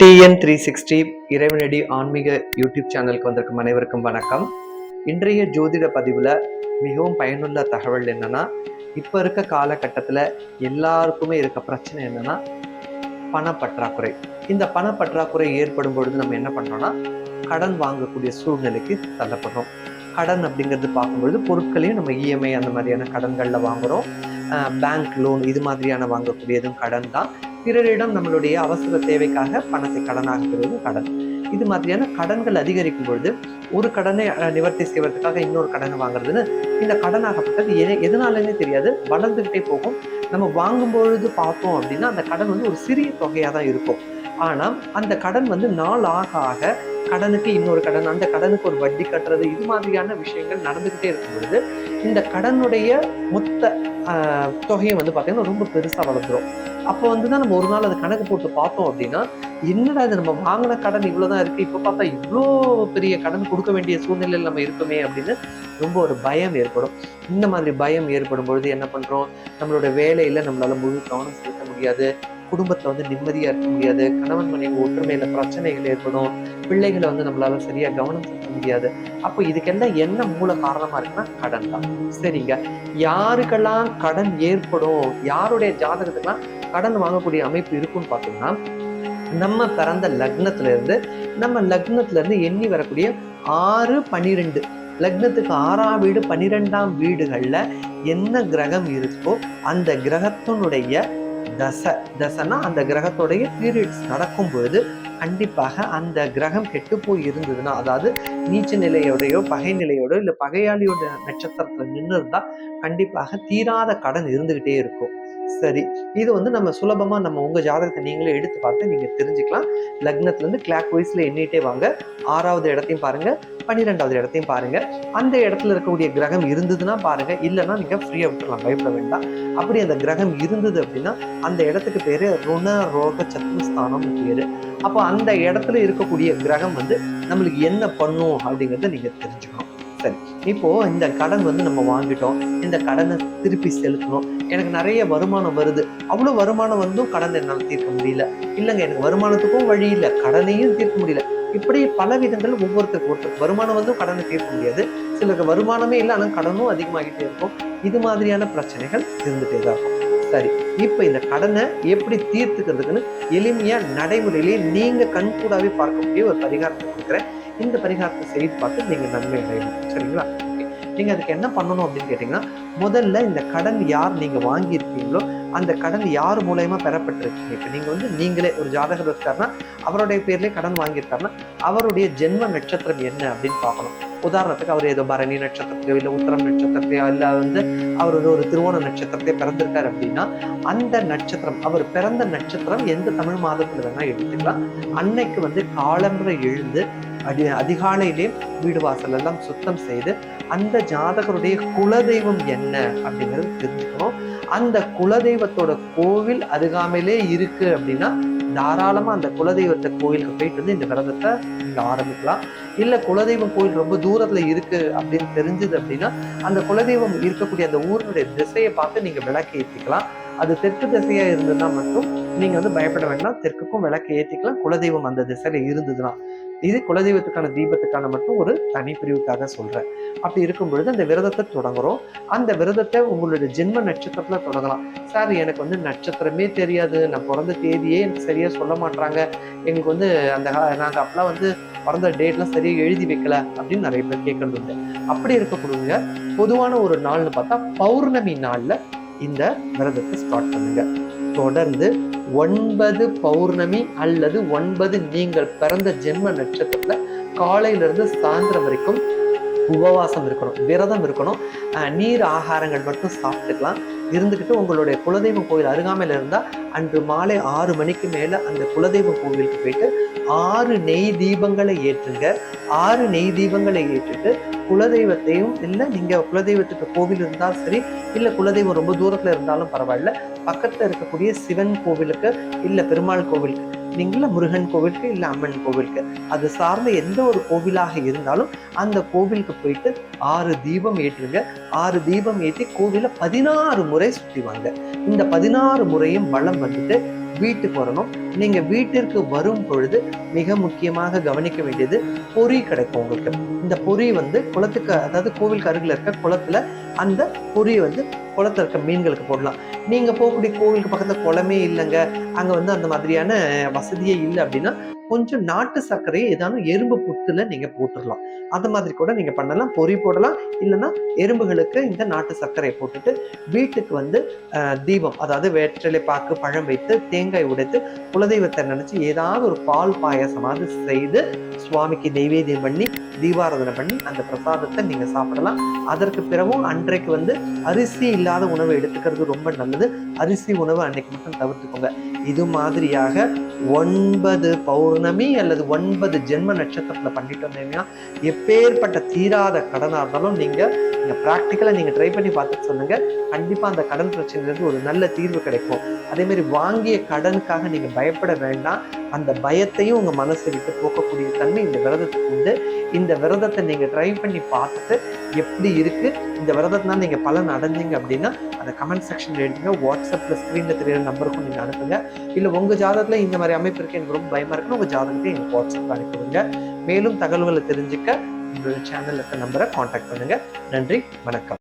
TN three sixty இறைவனடி ஆன்மீக YouTube சேனலுக்கு வந்திருக்கும் அனைவருக்கும் வணக்கம். இன்றைய ஜோதிட பதிவில் மிகவும் பயனுள்ள தகவல் என்னென்னா இப்போ இருக்க காலகட்டத்தில் எல்லாருக்குமே இருக்க பிரச்சனை என்னன்னா பணப்பற்றாக்குறை. இந்த பணப்பற்றாக்குறை ஏற்படும் பொழுது நம்ம என்ன பண்ணுறோம்னா கடன் வாங்கக்கூடிய சூழ்நிலைக்கு தள்ளப்படுறோம். கடன் அப்படிங்கிறது பார்க்கும்பொழுது பொருட்களையும் நம்ம இஎம்ஐ அந்த மாதிரியான கடன்களில் வாங்குறோம். பேங்க் லோன் இது மாதிரியான வாங்கக்கூடியதும் கடன் தான். பிறரிடம் நம்மளுடைய அவசர தேவைக்காக பணத்தை கடனாக பெறுவது கடன். இது மாதிரியான கடன்கள் அதிகரிக்கும் பொழுது ஒரு கடனை நிவர்த்தி செய்வதற்காக இன்னொரு கடனை வாங்குறதுன்னு இந்த கடனாகப்பட்டது எ எதனாலன்னே தெரியாது. வளர்ந்துக்கிட்டே போகும். நம்ம வாங்கும் பொழுது பார்த்தோம் அப்படின்னா அந்த கடன் வந்து ஒரு சிறிய தொகையாக தான் இருக்கும். ஆனால் அந்த கடன் வந்து நாள் ஆக ஆக கடனுக்கு இன்னொரு கடன் அந்த கடனுக்கு ஒரு வட்டி கட்டுறது இது மாதிரியான விஷயங்கள் நடந்துக்கிட்டே இருக்கும் பொழுது இந்த கடனுடைய மொத்த தொகையை வந்து பார்த்தீங்கன்னா ரொம்ப பெருசாக வளர்ந்துரும். அப்போ வந்து தான் நம்ம ஒரு நாள் அதை கணக்கு போட்டு பார்த்தோம் அப்படின்னா என்னடா இது நம்ம வாங்கின கடன் இவ்வளோதான் இருக்குது இப்போ பார்த்தா இவ்வளோ பெரிய கடன் கொடுக்க வேண்டிய சூழ்நிலையில் நம்ம இருக்குமே அப்படின்னு ரொம்ப ஒரு பயம் ஏற்படும். இந்த மாதிரி பயம் ஏற்படும் பொழுது என்ன பண்ணுறோம் நம்மளோட வேலையில் நம்மளால் முழு கவனம் செலுத்த முடியாது. குடும்பத்துல வந்து நிம்மதியா இருக்க முடியாது. கணவன் மனைவி ஒற்றுமையில பிரச்சனைகள் ஏற்படும். பிள்ளைகளை வந்து நம்மளால சரியா கவனம் செலுத்த முடியாது. அப்போ இதுக்கெல்லாம் என்ன மூல காரணமா இருக்குன்னா கடன் தான். சரிங்க. யாருக்கெல்லாம் கடன் ஏற்படும் யாருடைய ஜாதகத்துக்கெல்லாம் கடன் வாங்கக்கூடிய அமைப்பு இருக்குன்னு பார்த்தீங்கன்னா நம்ம பிறந்த லக்னத்துல இருந்து நம்ம லக்னத்துல இருந்து எண்ணி வரக்கூடிய ஆறு பனிரெண்டு. லக்னத்துக்கு ஆறாம் வீடு பன்னிரெண்டாம் வீடுகள்ல என்ன கிரகம் இருக்கோ அந்த கிரகத்தினுடைய தசை தசைனா அந்த கிரகத்துடைய பீரியட்ஸ் நடக்கும்பொழுது கண்டிப்பாக அந்த கிரகம் கெட்டு போய் இருந்ததுன்னா அதாவது நீச்ச நிலையோடையோ பகை நிலையோடோ இல்லை பகையாளியோட நட்சத்திரத்தில் நின்று இருந்தால் கண்டிப்பாக தீராத கடன் இருந்துக்கிட்டே இருக்கும். சரி இது வந்து நம்ம சுலபமாக நம்ம உங்கள் ஜாதகத்தை நீங்களே எடுத்து பார்த்து நீங்கள் தெரிஞ்சுக்கலாம். லக்னத்துலேருந்து கிளாக் வைஸில் எண்ணிட்டே வாங்க. ஆறாவது இடத்தையும் பாருங்கள் பன்னிரெண்டாவது இடத்தையும் பாருங்கள் அந்த இடத்துல இருக்கக்கூடிய கிரகம் இருந்ததுன்னா பாருங்கள் இல்லைன்னா நீங்கள் ஃப்ரீயாக விட்டுலாம் பயப்பட வேண்டாம். அப்படி அந்த கிரகம் இருந்தது அப்படின்னா அந்த இடத்துக்கு பேர் ருண ரோக சத்துருஸ்தானம் பேர். அப்போ அந்த இடத்துல இருக்கக்கூடிய கிரகம் வந்து நம்மளுக்கு என்ன பண்ணும் அப்படிங்கிறத நீங்க தெரிஞ்சுக்கணும். சரி இப்போ இந்த கடன் வந்து நம்ம வாங்கிட்டோம். இந்த கடனை திருப்பி செலுத்தணும். எனக்கு நிறைய வருமானம் வருது. அவ்வளோ வருமானம் வந்தும் கடன் என்னால் தீர்க்க முடியல. இல்லைங்க எனக்கு வருமானத்துக்கும் வழி இல்லை. கடனையும் தீர்க்க முடியல. இப்படி பல விதங்கள் ஒவ்வொருத்தருக்கு ஒருத்தருக்கு வருமானம் வந்தும் கடனை தீர்க்க முடியாது. சிலருக்கு வருமானமே இல்லை ஆனால் கடனும் அதிகமாகிட்டே இருக்கும். இது மாதிரியான பிரச்சனைகள் இருந்துகிட்டே தான் இருக்கும். சரி இப்போ இந்த கடனை எப்படி தீர்த்துக்கிறதுக்குன்னு எளிமையாக நடைமுறையிலேயே நீங்க கண்கூடாவே பார்க்கக்கூடிய ஒரு பரிகாரத்தை கொடுக்குறேன். இந்த பரிகாரத்தை செய்து பார்த்து நீங்கள் நன்மை அடையணும் சரிங்களா? நீங்கள் அதுக்கு என்ன பண்ணணும் அப்படின்னு கேட்டிங்கன்னா முதல்ல இந்த கடன் யார் நீங்கள் வாங்கியிருக்கீங்களோ அந்த கடன் யார் மூலயமா பெறப்பட்டிருக்கீங்க? இப்போ நீங்கள் வந்து நீங்களே ஒரு ஜாதகர் இருக்காருன்னா அவருடைய பேர்லேயே கடன் வாங்கியிருக்காருன்னா அவருடைய ஜென்ம நட்சத்திரம் என்ன அப்படின்னு பார்க்கணும். உதாரணத்துக்கு அவர் ஏதோ பரணி நட்சத்திரத்தையோ இல்லை உத்தரம் நட்சத்திரத்தையோ இல்லை வந்து அவர் ஒரு திருவோண நட்சத்திரத்தை பிறந்திருக்காரு அப்படின்னா அந்த நட்சத்திரம் அவர் பிறந்த நட்சத்திரம் எந்த தமிழ் மாதத்துல வேணா எடுத்துக்கலாம். அன்னைக்கு வந்து காலம்புரை எழுந்து அடி அதிகாலையிலே வீடு வாசல் எல்லாம் சுத்தம் செய்து அந்த ஜாதகருடைய குலதெய்வம் என்ன அப்படிங்கிறது தெரிஞ்சுக்கணும். அந்த குலதெய்வத்தோட கோவில் அருகாமையிலே இருக்கு அப்படின்னா தாராளமா அந்த குலதெய்வத்தை கோயிலுக்கு போயிட்டு வந்து இந்த விரதத்தை நீங்கள் ஆரம்பிக்கலாம். இல்ல குலதெய்வம் கோயில் ரொம்ப தூரத்துல இருக்கு அப்படின்னு தெரிஞ்சது அப்படின்னா அந்த குலதெய்வம் இருக்கக்கூடிய அந்த ஊருடைய திசையை பார்த்து நீங்க விளக்கு ஏற்றிக்கலாம் அது தெற்கு திசையா இருந்ததுன்னா மட்டும் நீங்க வந்து பயப்பட வேண்டாம். தெற்குக்கும் விளக்கு ஏற்றிக்கலாம் குலதெய்வம் அந்த திசையில இருந்ததுன்னா இது குலதெய்வத்துக்கான தீபத்துக்கான மட்டும் ஒரு தனி பிரிவுக்காக சொல்றேன். அப்படி இருக்கும் பொழுது அந்த விரதத்தை தொடங்குறோம். அந்த விரதத்தை உங்களுடைய ஜென்ம நட்சத்திரத்துல தொடங்கலாம். சார் எனக்கு வந்து நட்சத்திரமே தெரியாது. நான் பிறந்த தேதியே எனக்கு சரியா சொல்ல மாட்டாங்க எங்களுக்கு வந்து அந்த நாங்கள் அப்பெல்லாம் வந்து பிறந்த டேட்லாம் சரியாக எழுதி வைக்கல அப்படின்னு நிறைய பேர் கேட்கறது உண்டு. அப்படி இருக்கக்கூடிய பொதுவான ஒரு நாள்னு பார்த்தா பௌர்ணமி நாளில் இந்த விரதத்தை ஸ்டார்ட் பண்ணுங்க. தொடர்ந்து ஒன்பது பௌர்ணமி அல்லது ஒன்பது நீங்கள் பிறந்த ஜென்ம நட்சத்திரத்தில் காலையிலிருந்து சாயந்தரம் வரைக்கும் உபவாசம் இருக்கணும் விரதம் இருக்கணும். நீர் ஆகாரங்கள் மட்டும் சாப்பிட்டுக்கலாம். இருந்துக்கிட்டு உங்களுடைய குலதெய்வ கோயில் அருகாமையில் இருந்தால் அன்று மாலை ஆறு மணிக்கு மேலே அந்த குலதெய்வ கோவிலுக்கு போயிட்டு ஆறு நெய் தீபங்களை ஏற்றுங்க. ஆறு நெய் தீபங்களை ஏற்றுட்டு குலதெய்வத்தையும் இல்லை நீங்கள் குலதெய்வத்துக்கு கோவில் இருந்தாலும் சரி இல்லை குலதெய்வம் ரொம்ப தூரத்தில் இருந்தாலும் பரவாயில்ல பக்கத்தில் இருக்கக்கூடிய சிவன் கோவிலுக்கு இல்லை பெருமாள் கோவிலுக்கு நீங்கள முருகன் கோவிலுக்கு இல்லை அம்மன் கோவிலுக்கு. அது சார்ந்த எந்த ஒரு கோவிலாக இருந்தாலும் அந்த கோவிலுக்கு போயிட்டு ஆறு தீபம் ஏற்றுங்க. ஆறு தீபம் ஏற்றி கோவிலை பதினாறு முறை சுற்றி வாங்க. இந்த பதினாறு முறையும் வளம் வந்துட்டு வீட்டுக்கு வரணும். நீங்கள் வீட்டிற்கு வரும் பொழுது மிக முக்கியமாக கவனிக்க வேண்டியது பொறி கிடைக்கும் உங்களுக்கு. இந்த பொறி வந்து குளத்துக்கு அதாவது கோவிலுக்கு அருகில் இருக்க குளத்துல அந்த பொரியை வந்து குளத்தில் இருக்க மீன்களுக்கு போடலாம். நீங்கள் போகக்கூடிய கோவிலுக்கு பக்கத்தில் குளமே இல்லைங்க. அங்கே வந்து அந்த மாதிரியான வசதியே இல்லை அப்படின்னா கொஞ்சம் நாட்டு சர்க்கரையை ஏதாவது எறும்பு புத்துல நீங்க போட்டுடலாம் அந்த மாதிரி கூட நீங்க பண்ணலாம். பொறி போடலாம். இல்லைன்னா எறும்புகளுக்கு இந்த நாட்டு சர்க்கரையை போட்டுட்டு வீட்டுக்கு வந்து தீபம் அதாவது வேற்றிலை பாக்கு பழம் வைத்து தேங்காய் உடைத்து குலதெய்வத்தை நினைச்சு ஏதாவது ஒரு பால் பாயாசமாவது செய்து சுவாமிக்கு நெய்வேத்தியம் பண்ணி தீபாராதனை பண்ணி அந்த பிரசாதத்தை நீங்க சாப்பிடலாம். அதற்கு பிறகும் அன்றைக்கு வந்து அரிசி இல்லாத உணவை எடுத்துக்கிறது ரொம்ப நல்லது. அரிசி உணவு அன்னைக்கு மட்டும் தவிர்த்துக்கோங்க. இது மாதிரியாக ஒன்பது பௌர்ணமி அல்லது ஒன்பது ஜென்ம நட்சத்திரத்தில் பண்ணிட்டு வந்தீங்கன்னா எப்பேற்பட்ட தீராத கடனாக இருந்தாலும் நீங்கள் நீங்கள் ப்ராக்டிக்கலாக நீங்கள் ட்ரை பண்ணி பார்த்துட்டு சொல்லுங்கள் கண்டிப்பாக அந்த கடன் பிரச்சனையிலிருந்து ஒரு நல்ல தீர்வு கிடைக்கும். அதேமாரி வாங்கிய கடனுக்காக நீங்கள் பயப்பட வேண்டாம். அந்த பயத்தையும் உங்கள் மனசை விட்டு போக்கக்கூடிய தன்மை இந்த விரதத்துக்கு உண்டு. இந்த விரதத்தை நீங்கள் ட்ரை பண்ணி பார்த்துட்டு எப்படி இருக்குது இந்த விரதத்தினால நீங்கள் பலன் அடைஞ்சிங்க அப்படின்னா அந்த கமெண்ட் செக்ஷன் எழுதுங்க வாட்ஸ்அப்ல ஸ்க்ரீனில் தெரியுற நம்பருக்கும் நீங்கள் அனுப்புங்க. இல்லை உங்க ஜாதகத்துல இந்த மாதிரி அமைப்பு இருக்கு எனக்கு ரொம்ப பயமா இருக்குன்னு உங்க ஜாதகத்தை எனக்கு வாட்ஸ்அப்பில் அனுப்பிவிடுங்க மேலும் தகவல்களை தெரிஞ்சுக்க உங்களோட சேனலில் இருக்க நம்பரை காண்டாக்ட் பண்ணுங்க. நன்றி வணக்கம்.